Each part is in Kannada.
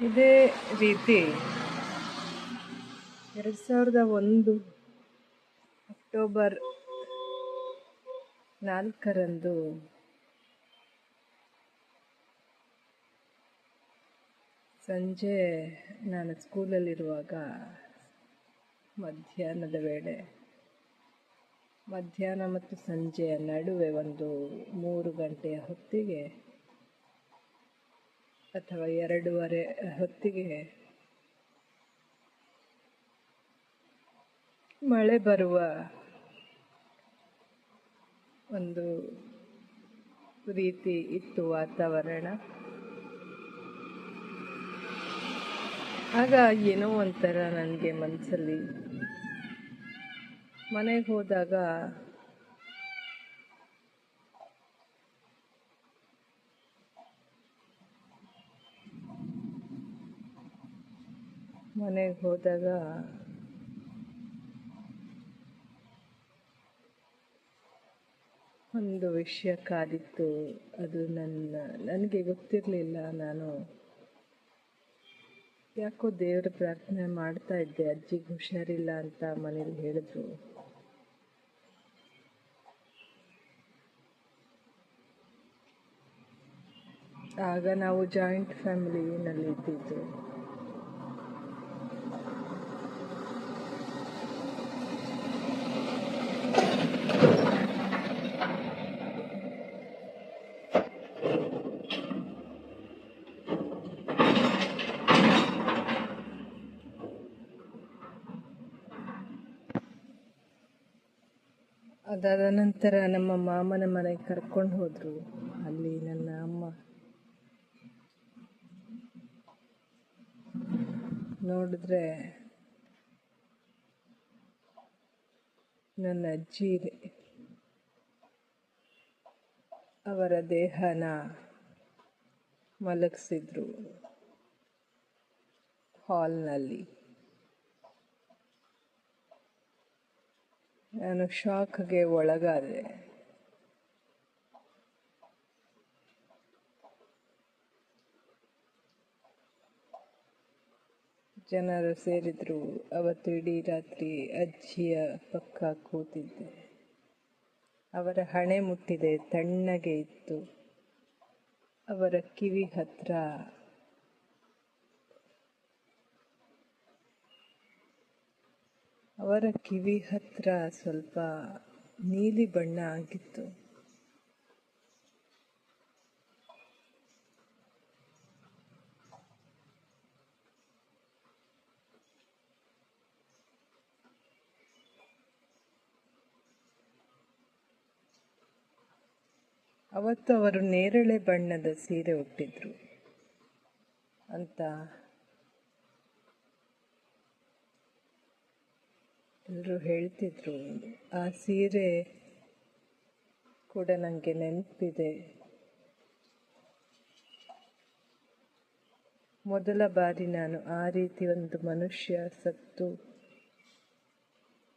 ಇದೇ ರೀತಿ ಎರಡು ಸಾವಿರದ ಒಂದು ಅಕ್ಟೋಬರ್ ನಾಲ್ಕರಂದು ಸಂಜೆ ನಾನು ಸ್ಕೂಲಲ್ಲಿರುವಾಗ ಮಧ್ಯಾಹ್ನದ ವೇಳೆ, ಮಧ್ಯಾಹ್ನ ಮತ್ತು ಸಂಜೆಯ ನಡುವೆ ಒಂದು ಮೂರು ಗಂಟೆಯ ಹೊತ್ತಿಗೆ ಅಥವಾ ಎರಡೂವರೆ ಹೊತ್ತಿಗೆ ಮಳೆ ಬರುವ ಒಂದು ರೀತಿ ಇತ್ತು ವಾತಾವರಣ. ಆಗ ಏನೋ ಒಂಥರ ನನಗೆ ಮನಸ್ಸಲ್ಲಿ ಮನೆಗೆ ಹೋದಾಗ ಮನೆಗೆ ಹೋದಾಗ ಒಂದು ವಿಷಯ ಕಾದಿತ್ತು. ಅದು ನನ್ನ, ನನಗೆ ಗೊತ್ತಿರಲಿಲ್ಲ. ನಾನು ಯಾಕೋ ದೇವರ ಪ್ರಾರ್ಥನೆ ಮಾಡ್ತಾ ಇದ್ದೆ. ಅಜ್ಜಿಗೆ ಹುಷಾರಿಲ್ಲ ಅಂತ ಮನೇಲಿ ಹೇಳಿದ್ರು. ಆಗ ನಾವು ಜಾಯಿಂಟ್ ಫ್ಯಾಮಿಲಿನಲ್ಲಿ ಇದ್ದಿದ್ದು ಅದಾದ ನಂತರ ನಮ್ಮ ಮಾಮನ ಮನೆಗೆ ಕರ್ಕೊಂಡು ಹೋದರು. ಅಲ್ಲಿ ನನ್ನ ಅಮ್ಮ. ನೋಡಿದ್ರೆ ನನ್ನ ಅಜ್ಜಿ ಅವರ ದೇಹನ ಮಲಗಿಸಿದ್ರು ಹಾಲ್ನಲ್ಲಿ ನಾನು ಶಾಕ್ಗೆ ಒಳಗಾದೆ. ಜನರು ಸೇರಿದ್ರು. ಅವತ್ತು ಇಡೀ ರಾತ್ರಿ ಅಜ್ಜಿಯ ಪಕ್ಕ ಕೂತಿದ್ದೆ. ಅವರ ಹಣೆ ಮುಟ್ಟಿದೆ, ತಣ್ಣಗೆ ಇತ್ತು. ಅವರ ಕಿವಿ ಹತ್ರ ಅವರ ಕಿವಿ ಹತ್ರ ಸ್ವಲ್ಪ ನೀಲಿ ಬಣ್ಣ ಆಗಿತ್ತು. ಅವತ್ತು ಅವರು ನೇರಳೆ ಬಣ್ಣದ ಸೀರೆ ಉಟ್ಟಿದ್ರು ಅಂತ ಎಲ್ಲರೂ ಹೇಳ್ತಿದ್ರು, ಆ ಸೀರೆ ಕೂಡ ನನಗೆ ನೆನಪಿದೆ. ಮೊದಲ ಬಾರಿ ನಾನು ಆ ರೀತಿ ಒಂದು ಮನುಷ್ಯ ಸತ್ತು,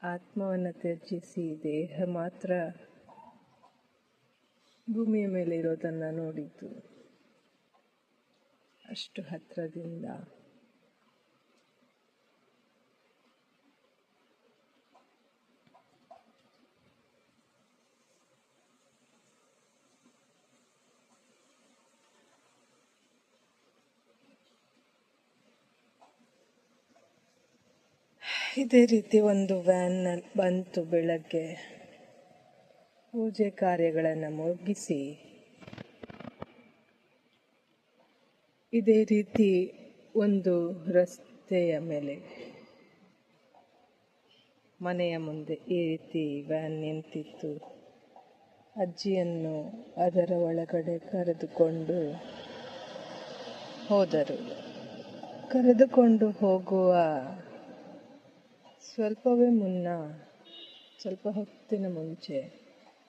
ಆತ್ಮವನ್ನು ತ್ಯಜಿಸಿ, ದೇಹ ಮಾತ್ರ ಭೂಮಿಯ ಮೇಲೆ ಇರೋದನ್ನು ನೋಡಿದ್ದು. ಅಷ್ಟು ಹತ್ತಿರದಿಂದ ಇದೇ ರೀತಿ ಒಂದು ವ್ಯಾನ್ ಬಂತು ಬೆಳಗ್ಗೆ. ಪೂಜೆ ಕಾರ್ಯಗಳನ್ನು ಮುಗಿಸಿ. ಇದೇ ರೀತಿ ಒಂದು ರಸ್ತೆಯ ಮೇಲೆ. ಮನೆಯ ಮುಂದೆ ಈ ರೀತಿ ವ್ಯಾನ್ ನಿಂತಿತ್ತು. ಅಜ್ಜಿಯನ್ನು ಅದರ ಒಳಗಡೆ ಕರೆದುಕೊಂಡು ಹೋದರು. ಕರೆದುಕೊಂಡು ಹೋಗುವ ಸ್ವಲ್ಪವೇ ಮುನ್ನ, ಸ್ವಲ್ಪ ಹೊತ್ತಿನ ಮುಂಚೆ,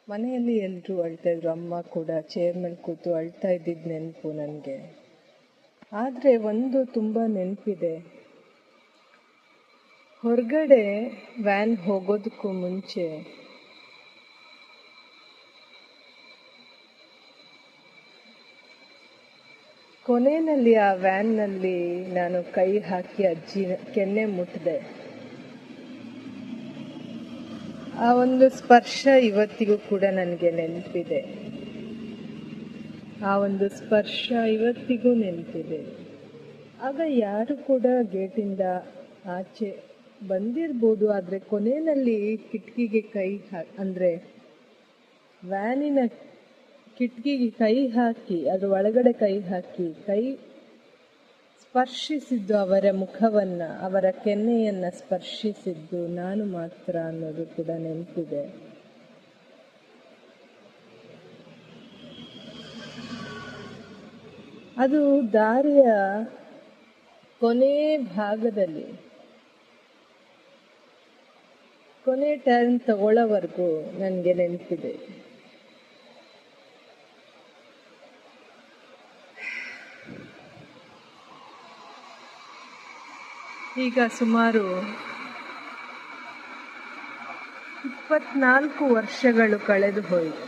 ಮನೆಯಲ್ಲಿ ಎಲ್ಲರೂ ಅಳ್ತಾ ಇದ್ರು. ಅಮ್ಮ ಕೂಡ ಚೇರ್ ಮೇಲೆ ಕೂತು ಅಳ್ತಾ ಇದ್ದಿದ್ದು ನೆನಪು ನನಗೆ. ಆದರೆ ಒಂದು ತುಂಬ ನೆನಪಿದೆ. ಹೊರಗಡೆ ವ್ಯಾನ್ ಹೋಗೋದಕ್ಕೂ ಮುಂಚೆ, ಕೊನೆಯಲ್ಲಿ ಆ ವ್ಯಾನ್ನಲ್ಲಿ ನಾನು ಕೈ ಹಾಕಿ ಅಜ್ಜಿ ಕೆನ್ನೆ ಮುಟ್ಟಿದೆ ಆ ಒಂದು ಸ್ಪರ್ಶ ಇವತ್ತಿಗೂ ಕೂಡ ನನಗೆ ನೆನಪಿದೆ. ಆ ಒಂದು ಸ್ಪರ್ಶ ಇವತ್ತಿಗೂ ನೆನಪಿದೆ. ಆಗ ಯಾರು ಕೂಡ ಗೇಟಿಂದ ಆಚೆ ಬಂದಿರ್ಬೋದು, ಆದರೆ ಕೊನೆಯಲ್ಲಿ ಕಿಟಕಿಗೆ ಕೈ ಹಾ, ಅಂದರೆ ವ್ಯಾನಿನ ಕಿಟಕಿಗೆ ಕೈ ಹಾಕಿ, ಅದರ ಒಳಗಡೆ ಕೈ ಹಾಕಿ, ಕೈ ಸ್ಪರ್ಶಿಸಿದ್ದು ಅವರ ಮುಖವನ್ನ, ಅವರ ಕೆನ್ನೆಯನ್ನ ಸ್ಪರ್ಶಿಸಿದ್ದು ನಾನು ಮಾತ್ರ ಅನ್ನೋದು ಕೂಡ ನೆನಪಿದೆ. ಅದು ದಾರಿಯ ಕೊನೆ ಭಾಗದಲ್ಲಿ, ಕೊನೆ ಟರ್ನ್ ತಗೊಳ್ಳೋವರೆಗೂ ನನಗೆ ನೆನಪಿದೆ. ಈಗ ಸುಮಾರು ಇಪ್ಪತ್ನಾಲ್ಕು ವರ್ಷಗಳು ಕಳೆದು ಹೋಯಿತು.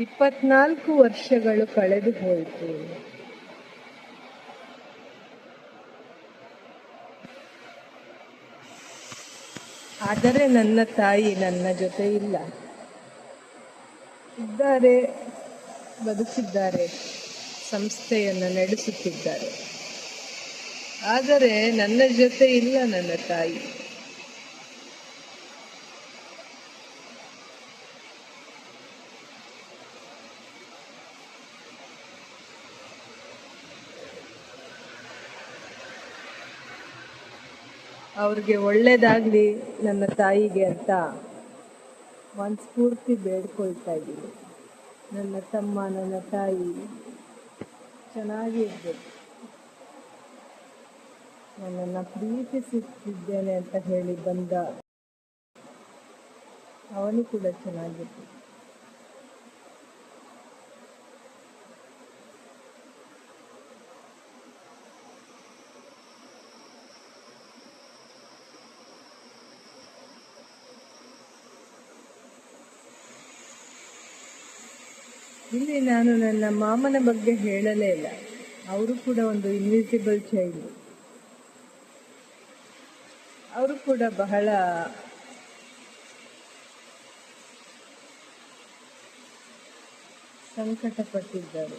ಇಪ್ಪತ್ನಾಲ್ಕು ವರ್ಷಗಳು ಕಳೆದು ಹೋಯಿತು. ಆದರೆ ನನ್ನ ತಾಯಿ ನನ್ನ ಜೊತೆ ಇಲ್ಲ. ಇದ್ದಾರೆ, ಬದುಕಿದ್ದಾರೆ, ಸಂಸ್ಥೆಯನ್ನು ನಡೆಸುತ್ತಿದ್ದಾರೆ. ಆದರೆ ನನ್ನ ಜೊತೆ ಇಲ್ಲ ನನ್ನ ತಾಯಿ. ಅವ್ರಿಗೆ ಒಳ್ಳೇದಾಗ್ಲಿ ನನ್ನ ತಾಯಿಗೆ ಅಂತ ಮನಸ್ಫೂರ್ತಿ ಬೇಡ್ಕೊಳ್ತಾ ಇದ್ದೀನಿ. ನನ್ನ ತಮ್ಮ, ನನ್ನ ತಾಯಿ ಚೆನ್ನಾಗಿ ನನ್ನನ್ನು ಪ್ರೀತಿಸುತ್ತಿದ್ದೇನೆ ಅಂತ ಹೇಳಿ ಬಂದ ಅವನು ಕೂಡ ಚೆನ್ನಾಗಿತ್ತು. ಇಲ್ಲಿ ನಾನು ನನ್ನ ಮಾಮನ ಬಗ್ಗೆ ಹೇಳಲೇ ಇಲ್ಲ. ಅವರು ಕೂಡ ಒಂದು ಇನ್ವಿಸಿಬಲ್ ಚೈಲ್ಡ್ ಅವರು ಕೂಡ ಬಹಳ ಸಂಕಟ ಪಟ್ಟಿದ್ದಾರೆ